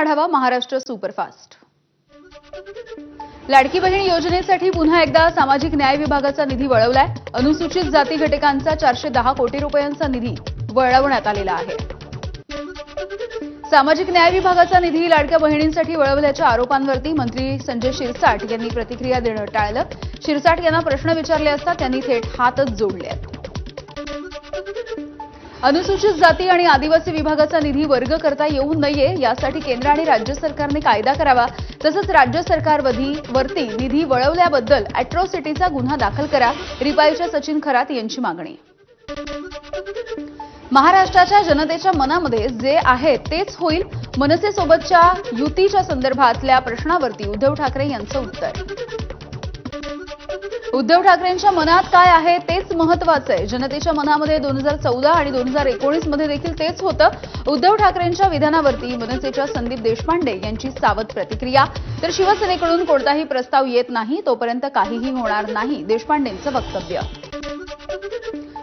आढावा महाराष्ट्र सुपरफास्ट. लाडकी बहीण योजनेसाठी पुन्हा एकदा सामाजिक न्याय विभागाचा निधी वळवलाय. अनुसूचित जाती घटकांचा चारशे दहा कोटी रुपयांचा निधी वळवण्यात आलेला आहे. सामाजिक न्याय विभागाचा निधी लाडक्या बहिणींसाठी वळवल्याच्या आरोपांवरती मंत्री संजय शिरसाट यांनी प्रतिक्रिया देणं टाळलं. शिरसाट यांना प्रश्न विचारले असता त्यांनी थेट हातच जोडले आहेत. अनुसूचित जाती आणि आदिवासी विभागाचा निधी वर्ग करता येऊ नये यासाठी केंद्र आणि राज्य सरकारने कायदा करावा. तसंच राज्य सरकारवधी वरती निधी वळवल्याबद्दल अॅट्रॉसिटीचा गुन्हा दाखल करा. रिपाईच्या सचिन खरात यांची मागणी. महाराष्ट्राच्या जनतेच्या मनामध्ये जे आहे तेच होईल. मनसेसोबतच्या युतीच्या संदर्भातल्या प्रश्नावरती उद्धव ठाकरे यांचं उत्तर. उद्धव ठाकरेंच्या मनात काय आहे तेच महत्वाचं आहे. जनतेच्या मनामध्ये दोन हजार चौदा आणि दोन हजार एकोणीसमध्ये देखील तेच होतं. उद्धव ठाकरेंच्या विधानावरती मनसेच्या संदीप देशपांडे यांची सावध प्रतिक्रिया. तर शिवसेनेकडून कोणताही प्रस्ताव येत नाही तोपर्यंत काहीही होणार नाही देशपांडेंचं वक्तव्य.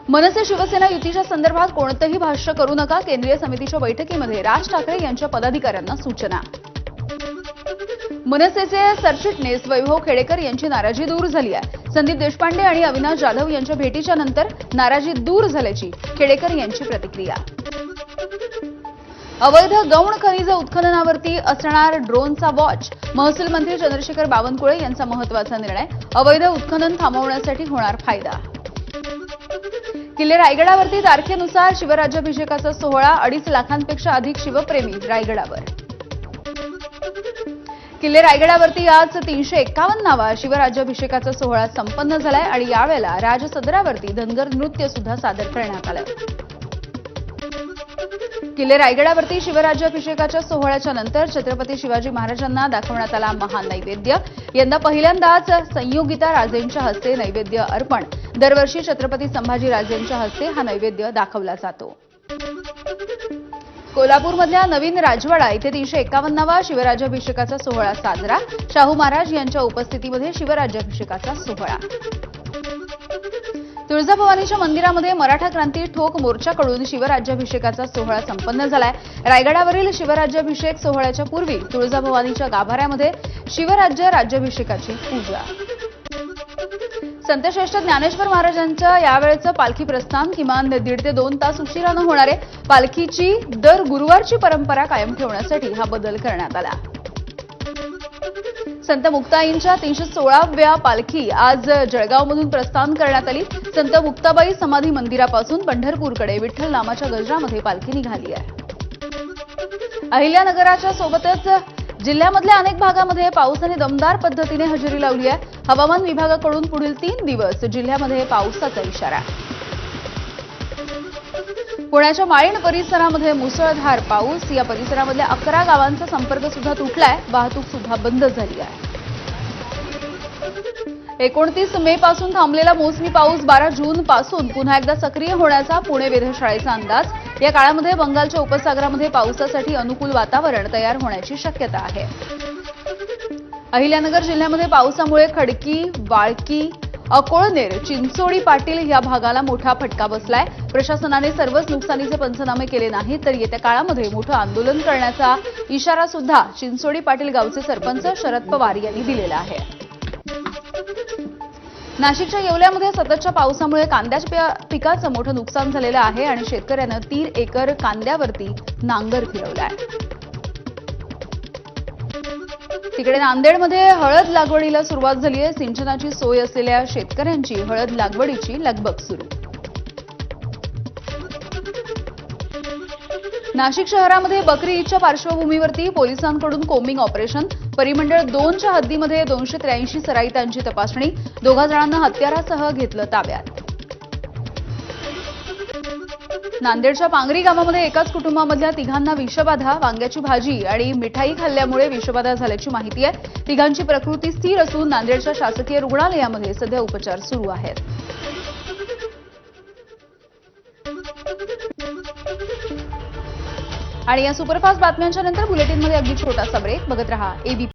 मनसे शिवसेना युतीच्या संदर्भात कोणतंही भाष्य करू नका. केंद्रीय समितीच्या बैठकीमध्ये राज ठाकरे यांच्या पदाधिकाऱ्यांना सूचना. मनसेचे सरचिटणीस वैभव खेडेकर यांची नाराजी दूर झाली आहे. संदीप देशपांडे आणि अविनाश जाधव यांच्या भेटीच्या नंतर नाराजी दूर झाल्याची खेडेकर यांची प्रतिक्रिया. अवैध गौण खनिज उत्खननावरती असणार ड्रोनचा वॉच महसूल मंत्री चंद्रशेखर बावनकुळे यांचा महत्त्वाचा निर्णय अवैध उत्खनन थांबवण्यासाठी होणार फायदा. किल्ले रायगडावरती तारखेनुसार शिवराज्याभिषेकाचा सोहळा अडीच लाखांपेक्षा अधिक शिवप्रेमी रायगडावर. किल्ले रायगडावरती आज तीनशे एक्कावन्नावा शिवराज्याभिषेकाचा सोहळा संपन्न झालाय आणि यावेळेला राजसदरावरती धनगर नृत्य सुद्धा सादर करण्यात आलं किल्ले रायगडावरती शिवराज्याभिषेकाच्या सोहळ्याच्या नंतर छत्रपती शिवाजी महाराजांना दाखवण्यात आला महानैवेद्य यंदा पहिल्यांदाच संयोगिता राजेंच्या हस्ते नैवेद्य अर्पण. दरवर्षी छत्रपती संभाजी राजेंच्या हस्ते हा नैवेद्य दाखवला जातो. कोल्हापूरमधल्या नवीन राजवाडा इथे तीनशे एक्कावन्नावा शिवराज्याभिषेकाचा सोहळा साजरा. शाहू महाराज यांच्या उपस्थितीमध्ये शिवराज्याभिषेकाचा सोहळा. तुळजाभवानीच्या मंदिरामध्ये मराठा क्रांती ठोक मोर्चाकडून शिवराज्याभिषेकाचा सोहळा संपन्न झालाय. रायगडावरील शिवराज्याभिषेक सोहळ्याच्या पूर्वी तुळजाभवानीच्या गाभाऱ्यामध्ये शिवराज्य राज्याभिषेकाची पूजा. संतश्रेष्ठ ज्ञानेश्वर महाराजांच्या यावेळेचं पालखी प्रस्थान किमान दीड ते दोन तास उशिरानं होणार आहे. पालखीची दर गुरुवारची परंपरा कायम ठेवण्यासाठी हा बदल करण्यात आला. संत मुक्ताईंच्या तीनशे सोळाव्या पालखी आज जळगावमधून प्रस्थान करण्यात आली. संत मुक्ताबाई समाधी मंदिरापासून पंढरपूरकडे विठ्ठल नामाच्या गजरामध्ये पालखी निघाली आहे. अहिल्यानगराच्या सोबतच जिल्ह्यामधल्या अनेक भागामध्ये पावसाने दमदार पद्धतीने हजेरी लावली आहे. हवामान विभागाकडून पुढील तीन दिवस जिल्ह्यामध्ये पावसाचा इशारा. पुण्याच्या माळीण परिसरामध्ये मुसळधार पाऊस. या परिसरामधल्या अकरा गावांचा संपर्क सुद्धा तुटलाय. वाहतूक सुद्धा बंद झाली आहे. एकोणतीस मे पासून थांबलेला मोसमी पाऊस बारा जून पासून पुन्हा एकदा सक्रिय होण्याचा पुणे वेधशाळेचा अंदाज. या काळामध्ये बंगालच्या उपसागरामध्ये पावसासाठी अनुकूल वातावरण तयार होण्याची शक्यता आहे. अहिल्यानगर जिल्ह्यामध्ये पावसामुळे खडकी वाळकी अकोळनेर चिंचोडी पाटील या भागाला मोठा फटका बसलाय. प्रशासनाने सर्वच नुकसानीचे पंचनामे केले नाहीत तर येत्या काळामध्ये मोठं आंदोलन करण्याचा इशारा सुद्धा चिंचोडी पाटील गावचे सरपंच शरद पवार यांनी दिलेला आहे. नाशिकच्या येवल्यामध्ये सततच्या पावसामुळे कांद्याच्या पिकाचं मोठं नुकसान झालेलं आहे आणि शेतकऱ्यानं तीन एकर कांद्यावरती नांगर फिरवलाय तिकडे नांदेडमध्ये हळद लागवडीला सुरुवात झाली आहे. सिंचनाची सोय असलेल्या शेतकऱ्यांची हळद लागवडीची लगबग सुरू. नाशिक शहरामध्ये बकरी ईदच्या पार्श्वभूमीवरती पोलिसांकडून कोमिंग ऑपरेशन परिमंडळ दोनच्या हद्दीमध्ये दोनशे त्र्याऐंशी सराईतांची तपासणी. दोघा जणांना हत्यारासह घेतलं ताब्यात. नांदेडच्या पांगरी गावामध्ये एकाच कुटुंबामधल्या तिघांना विषबाधा वांग्याची भाजी आणि मिठाई खाल्ल्यामुळे विषबाधा झाल्याची माहिती आहे. तिघांची प्रकृती स्थिर असून नांदेडच्या शासकीय रुग्णालयामध्ये सध्या उपचार सुरू आहेत. आणि या सुपरफास्ट बातम्यांच्या नंतर बुलेटिनमध्ये अगदी छोटासा ब्रेक. बघत रहा एबीपी